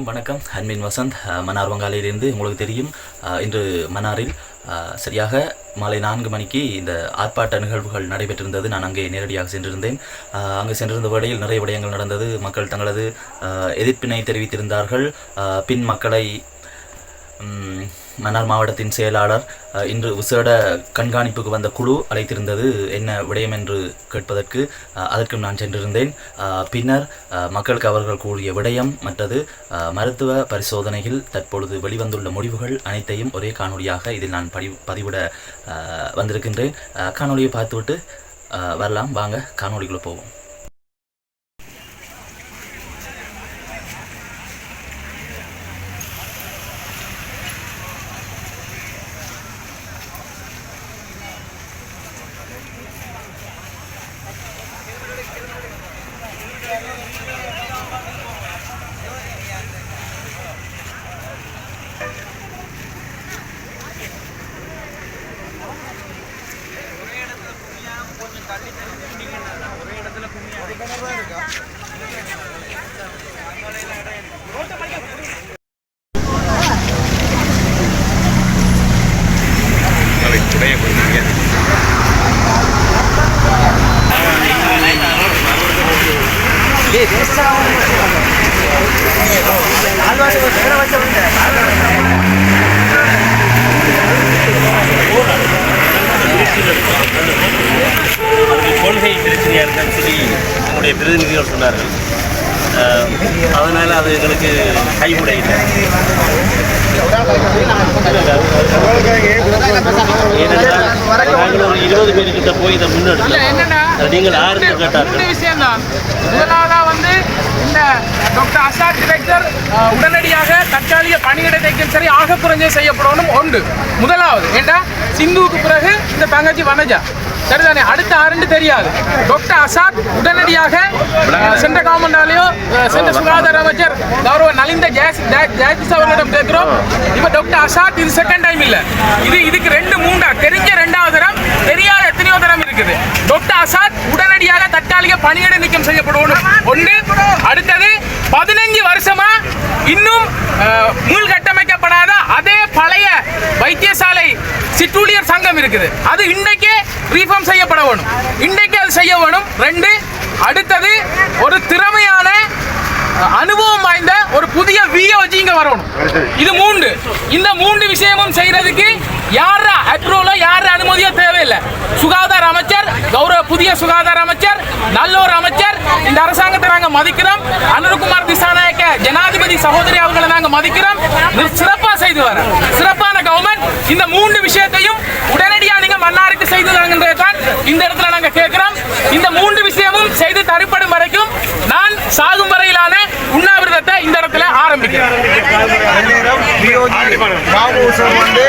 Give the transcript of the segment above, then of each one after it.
அனைவருக்கும் வணக்கம். அன்பின் வசந்த் மன்னார் வங்காளியிலிருந்து உங்களுக்கு தெரியும். இன்று மன்னாரில் சரியாக மாலை நான்கு மணிக்கு இந்த ஆர்ப்பாட்ட நிகழ்வுகள் நடைபெற்றிருந்தது. நான் அங்கே நேரடியாக சென்றிருந்தேன். அங்கு சென்றிருந்த வேளையில் நிறைய விடயங்கள் நடந்தது. மக்கள் தங்களது எதிர்ப்பினை தெரிவித்திருந்தார்கள். பின் மக்களை மன்னார் மாவட்டத்தின் செயலாளர் இன்று விசேட கண்காணிப்புக்கு வந்த குழு அழைத்திருந்தது என்ன விடயம் என்று கேட்பதற்கு அதற்கும் நான் சென்றிருந்தேன். பின்னர் மக்களுக்கு அவர்கள் கூறிய விடயம் மற்றது மருத்துவ பரிசோதனையில் தற்பொழுது வெளிவந்துள்ள முடிவுகள் அனைத்தையும் ஒரே காணொளியாக இதில் நான் படி பதிவிட வந்திருக்கின்றேன். காணொலியை காணொளியை பார்த்துவிட்டு வரலாம். வாங்க காணொளிக்குள்ளே போவோம். கொள்கை பிரச்சனையாக இருக்கான்னு சொல்லி நம்முடைய பிரதிநிதிகள் சொன்னார்கள். அதனால் அது எங்களுக்கு கைகூட இல்லை ஏனென்றால் நாங்கள் ஒரு இருபது பேருக்கிட்ட போய் இதை முன்னெடுத்தோம். நீங்கள் ரெண்டு விஷயம் தான் முதலாவதா வந்து இந்த டாக்டர் அசாத் டிரெக்டர் உடனடியாக தற்காலிக பணியிட நீக்கம் சரி ஆக குறைஞ்சே செய்யப்படணும் ஒன்று. முதலாவது ஏண்டா? சிந்துவுக்கு பிறகு இந்த தங்கச்சி வனஜா. சரிதானே? அடுத்த ஆறுன்னு தெரியாது. டாக்டர் அசாத் உடனடியாக சென்ற கவர்மெண்டாலேயோ சென்ற சுகாதார அமைச்சர் கௌரவ நலிந்த ஜெயஸ் ஜெயதிஸ் அவர்களிடம் கேட்கிறோம். இப்ப டாக்டர் அசாத் இது செகண்ட் டைம் இல்ல. இது இதுக்கு ரெண்டு மூண்டா தெரிஞ்ச ரெண்டாவது தரம் தெரியாத எத்தனையோ தரம் இருக்குது. டாக்டர் அசாத் உடனடியாக தற்காலிக பணியிட நீக்கம் செய்யப்படணும் ஒன்று. அடுத்தது பதினஞ்சு வருஷமா இன்னும் அஹ், கட்டமைக்கப்படாத அதே பழைய வைத்தியசாலை சிற்றூழியர் சங்கம் இருக்குது. அது இன்றைக்கே ரீஃபார்ம் செய்யப்பட வேணும். இன்றைக்கே அது செய்ய வேணும். ரெண்டு. அடுத்தது ஒரு திறமையான அனுபவம் வாய்ந்த புதிய விஓஜி இங்க வரணும். இது மூன்று இந்த மூன்று விஷயமும் செய்யறதுக்கு யார அப்ரூவலோ யார அனுமதியோ தேவையில்லை. சுகாதார அமைச்சர் கௌரவ புதிய சுகாதார அமைச்சர் நல்ல ஒரு அமைச்சர் இந்த அரசாங்கத்தை நாங்க மதிக்கிறோம். அனுர்குமார் திசாநாயக்க ஜனாதிபதி சகோதரி அவர்களை நாங்க மதிக்கிறோம். இது சிறப்பா செய்து வர. சிறப்பான கவர்மெண்ட் இந்த மூன்று விஷயத்தையும் உடனடியா நீங்க மன்னாருக்கு செய்து தாங்கன்றது தான் இந்த இடத்துல நாங்க கேட்கிறோம். இந்த மூன்று விஷயமும் செய்து தரப்படும் வரைக்கும் நான் சாகும் வரையிலான இடத்துல ஆரம்பிக்கிறேன் பாபுசன் வந்து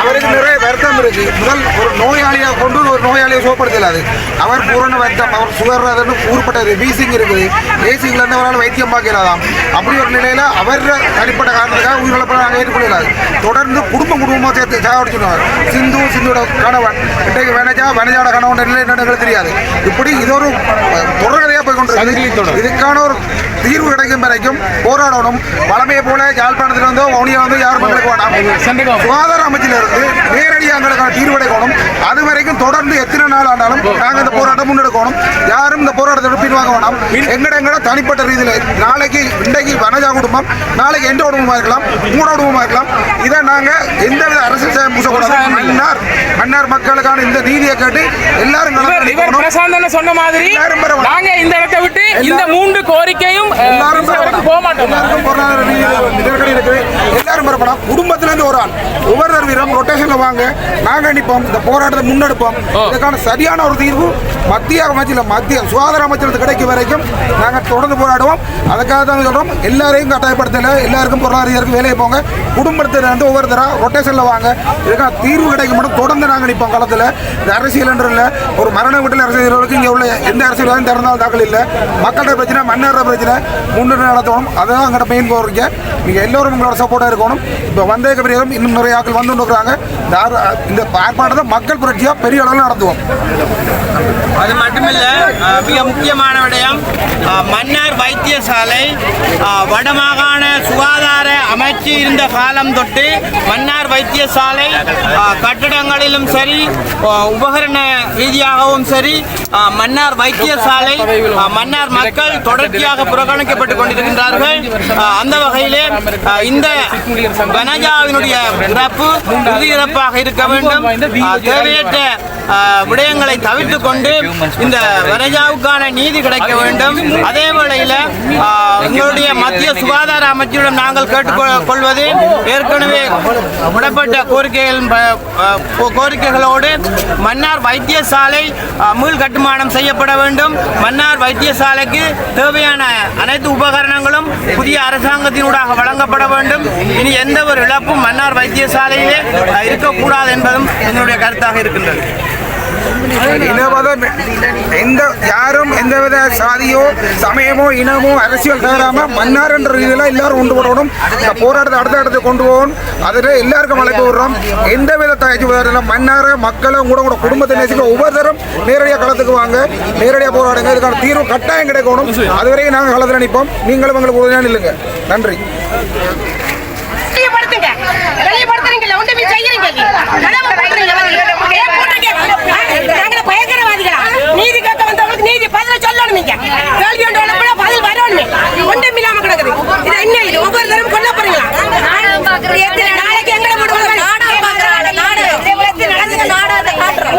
அவருக்கு நிறைய வருத்தம் இருக்கு. முதல் ஒரு நோயாளியா கொண்டு ஒரு நோயாளியை சுகப்படுத்தலாது அவர் பூரண வருத்தம் அவர் சுகர் அதுன்னு ஊர்பட்டது வீசிங் இருக்குது. ஏசிங்ல இருந்து அவரால் வைத்தியம் பார்க்கலாதாம். அப்படி ஒரு நிலையில அவர் தனிப்பட்ட காரணத்துக்காக உயிரிழப்பை நாங்கள் ஏற்றுக்கொள்ளலாது தொடர்ந்து குடும்பம் குடும்பமாக சேர்த்து சாவடிச்சுடுவார் சிந்து சிந்துவோட கணவன் இன்றைக்கு வனஜா வனஜாவோட கணவன் நிலை என்னன்னு தெரியாது. இப்படி இது ஒரு தொடர்கதையாக போய் கொண்டு இதுக்கான ஒரு தீர்வு கிடைக்கும் வரைக்கும் போராடணும். வளமையை போல யாழ்ப்பாணத்தில் வந்து வவுனியா வந்து யார் மக்களுக்கு வேண்டாம். சுகாதார அமைச்சில் இருந்து நேரடியாக எங்களுக்கான தீர்வு கிடைக்கணும் அது வரைக்கும் தொடர்ந்து எத்தனை நாள் ஆனாலும் நாங்கள் இந்த போராட்டம் முன்னெடுக்கணும். யாரும் இந்த போராட்டத்தை பின்வாங்க வேண்டாம் எங்கட எங்கட தனிப்பட்ட ரீதியில் நாளைக்கு இன்றைக்கு வனஜா குடும்பம் நாளைக்கு எந்த குடும்பமாக இருக்கலாம் மூட குடும்பமாக இருக்கலாம். இதை நாங்கள் எந்தவித அரசியல் செய்ய பூசக்கூடாது. மன்னார் மன்னார் மக்களுக்கான இந்த நீதியை கேட்டு எல்லாரும் இவர் நலன் இவர் அடையணும். பிரசாந்த் அண்ணன் சொன்ன மாதிரி. நாங்க இந்த இடத்தை விட்டு இந்த மூன்று கோரிக்கையும் எல்லாரும் போக மாட்டோம் எல்லாருக்கும் பொருளாதார ரீதியில் நெருக்கடி இருக்கு எல்லாரும் பரப்பலாம் ஒரு ஆள். ஒவ்வொரு வீரம் ரொட்டேஷன்ல வாங்க. நாங்க நிற்போம் இந்த போராட்டத்தை முன்னெடுப்போம். இதுக்கான சரியான ஒரு தீர்வு மத்திய அமைச்சர் மத்திய சுகாதார அமைச்சருக்கு கிடைக்கும் வரைக்கும் நாங்க தொடர்ந்து போராடுவோம். அதுக்காக தான் சொல்றோம். எல்லாரையும் கட்டாயப்படுத்தல. எல்லாருக்கும் பொருளாதார ரீதியாக வேலையை போங்க. குடும்பத்துல இருந்து ஒவ்வொருத்தரா ரொட்டேஷன்ல வாங்க. இதுக்கான தீர்வு கிடைக்கும் மட்டும் தொடர்ந்து நாங்க நிற்போம் களத்துல. இந்த அரசியல் என்று இல்லை. ஒரு மரண வீட்டில் அரசியல்களுக்கு இங்க உள்ள எந்த அரசியலும் திறந்தால் தாக்கல் இல்லை. மக்களோட பிரச்சனை மன்னர பிரச்சனை முன்னேற்றம் நடத்தணும். அதுதான் அங்கே மெயின் கோரிக்கை. நீங்கள் எல்லோரும் உங்களோட சப்போர்ட்டாக இருக்கணும். இப்போ வந்ததுக்கு பிறகு இன்னும் நிறைய ஆட்கள் மக்கள் வந்து கொண்டிருக்கிறாங்க இந்த ஆர்- ஆர்ப்பாட்டத்தை மக்கள் புரட்சியாக பெரிய அளவில் நடத்துவோம். அது மட்டுமில்லை மிக முக்கியமான விடயம் மன்னார் வைத்தியசாலை வடமாகாண சுகாதார அமைச்சு இருந்த காலம் தொட்டு மன்னார் வைத்தியசாலை கட்டிடங்களிலும் கட்டடங்களிலும் சரி உபகரண ரீதியாகவும் சரி மன்னார் வைத்தியசாலை மன்னார் மக்கள் தொடர்ச்சியாக புறக்கணிக்கப்பட்டுக் கொண்டிருக்கின்றார்கள். அந்த வகையிலே இந்த கனஜாவினுடைய பிறப்பு இறுதி இறப்பாக இருக்க வேண்டும். தேவையற்ற விடயங்களை தவிர்த்து கொண்டு இந்த வனஜாவுக்கான நீதி கிடைக்க வேண்டும். அதே வேளையில் எங்களுடைய மத்திய சுகாதார அமைச்சரிடம் நாங்கள் கேட்டுக்கொள்வது ஏற்கனவே விடப்பட்ட கோரிக்கைகள் கோரிக்கைகளோடு மன்னார் வைத்தியசாலை மீள் கட்டுமானம் செய்யப்பட வேண்டும். மன்னார் வைத்தியசாலைக்கு தேவையான அனைத்து உபகரணங்களும் புதிய அரசாங்கத்தினூடாக வழங்கப்பட வேண்டும். இனி எந்த ஒரு இழப்பும் மன்னார் வைத்தியசாலையிலே அஹ், இருக்கக்கூடாது என்பதும் என்னுடைய கருத்தாக இருக்கின்றது. இனவாதம் எந்த யாரும் எந்தவித சாதியோ சமயமோ இனமோ அரசியல் தவறாம மன்னார் என்ற ரீதியில் எல்லாரும் கொண்டு போடணும் இந்த போராட்டத்தை அடுத்த இடத்துக்கு கொண்டு போகணும் அதில் எல்லாருக்கும் அழைப்பு விடுறோம். எந்தவித தயாரிச்சு மன்னார மக்களை கூட கூட குடும்பத்தை நேசிக்க ஒவ்வொருத்தரும் நேரடியாக களத்துக்கு வாங்க நேரடியாக போராடுங்க. இதுக்கான தீர்வு கட்டாயம் கிடைக்கணும். அதுவரையும் நாங்கள் களத்தில் நிற்போம். நீங்களும் எங்களுக்கு உதவியாக இல்லைங்க நன்றி. நாங்கள பயங்கரவாதிகளா? நீதி கேட்க வந்தவங்களுக்கு நீதி பதில சொல்லணும் நீங்க கேள்வி ஒன்று பதில் வரணும். ஒன்றும் இல்லாம கிடக்குது. இது என்ன இது? ஒவ்வொரு தரம் கொல்ல போறீங்களா நாளைக்கு எங்களை நாடகம் நாடகம் நாடகத்தை காட்டுறோம்.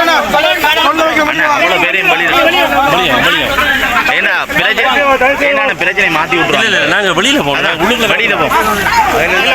அண்ணா அவ்வளோ பெரிய வழி இருக்கு. ஏன்னா பிரச்சனை பிரச்சனை மாற்றி விட்டுருவாங்க நாங்க வெளியில அதான் உள்ளுக்குள்ள வெளியில போ வெளியில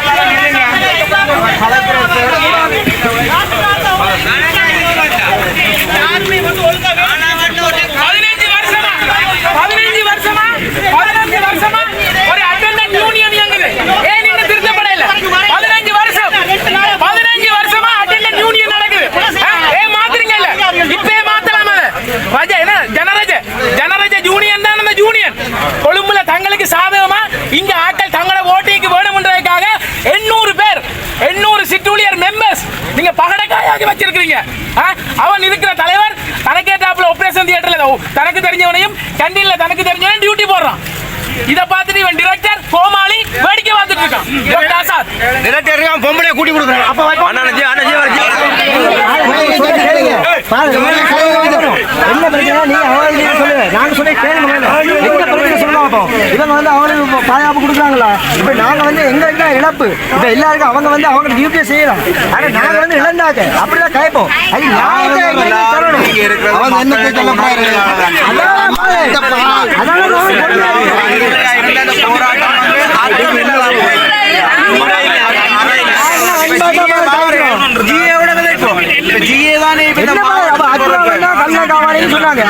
பதினஞ்சு வருஷமா பதினஞ்சு வருஷமா பதினஞ்சு வருஷமா ஒரு அட்டெண்டன்ட் யூனியன் இயங்குது ஏன் இன்னும் திருத்தப்படல பதினஞ்சு வருஷம் பதினஞ்சு வருஷமா அட்டெண்டன்ட் யூனியன் நடக்குது ஆ, ஏன் மாத்துறீங்க இல்ல இப்பே மாத்தலாம் அதை ராஜா என்ன ஜனரஜ ஜனரஜ யூனியன் தான் அந்த யூனியன் கொழும்புல தங்களுக்கு சாதகமா இங்க ஆட்கள் தங்களோட ஓட்டிக்கு வேணும்ன்றதுக்காக எண்ணூறு பேர் எண்ணூறு சிற்றூழியர் மெம்பர்ஸ் நீங்க பகடக்காயாக்கி வச்சிருக்கீங்க அவன் இருக்கிற தலைவர் தனக்கேற்றாப்புல ஆபரேஷன் தியேட்டர்ல தனக்கு தெரிஞ்சவனையும் கண்டின்ல தனக்கு தெரிஞ்சவனையும் டியூட்டி போடுறான். இதை பார்த்துட்டு இவன் டிரெக்டர் கோமாளி வேடிக்கை பார்த்துட்டு இருக்கான். டாக்டர் ஆசாத் பொம்பளை கூட்டி கொடுக்குறேன் அப்ப அண்ணாச்சி அண்ணாச்சி என்ன பிரச்சனை நீங்க அவங்களுக்கு சொல்லுங்க நாங்க சொல்ல கேளுங்க என்ன பிரச்சனை சொல்லுங்க பார்ப்போம் இவங்க வந்து அவங்களுக்கு பாதுகாப்பு கொடுக்குறாங்களா? இப்போ நாங்கள் வந்து எங்களுக்கு தான் இழப்பு? இப்போ எல்லாருக்கும் அவங்க வந்து அவங்க டியூட்டியை செய்யலாம். ஆனால் நாங்கள் வந்து இழந்தாக்க அப்படிதான் கேட்போம் அது போறாரு? அதான் அதான் நாங்கள் ஜிஏ தானே இப்ப இந்த என்ன அப்ப அத்துவாங்கன்னா கண்ணை காவாலின்னு சொன்னாங்க அதே மாதிரி கேள்வி அரசியல் ரீதியா இருக்கு. இப்ப நாளைக்கு செத்தாலும் அவனை ஒரு இதை சொல்லி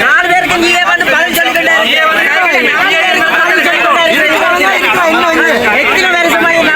நாலு பேருக்கு நீயே வந்து பதில் எத்தனை வருஷமா இது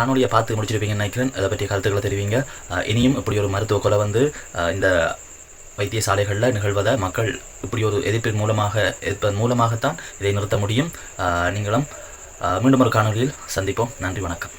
காணொலியை பார்த்து முடிச்சிருப்பீங்கன்னு நினைக்கிறேன். அதை பற்றிய கருத்துக்களை தெரிவிங்க. இனியும் இப்படி ஒரு மருத்துவ கொலை வந்து இந்த வைத்தியசாலைகளில் நிகழ்வதை மக்கள் இப்படி ஒரு எதிர்ப்பின் மூலமாக எதிர்ப்பதன் மூலமாகத்தான் இதை நிறுத்த முடியும். நீங்களும் அஹ் மீண்டும் ஒரு காணொலியில் சந்திப்போம். நன்றி வணக்கம்.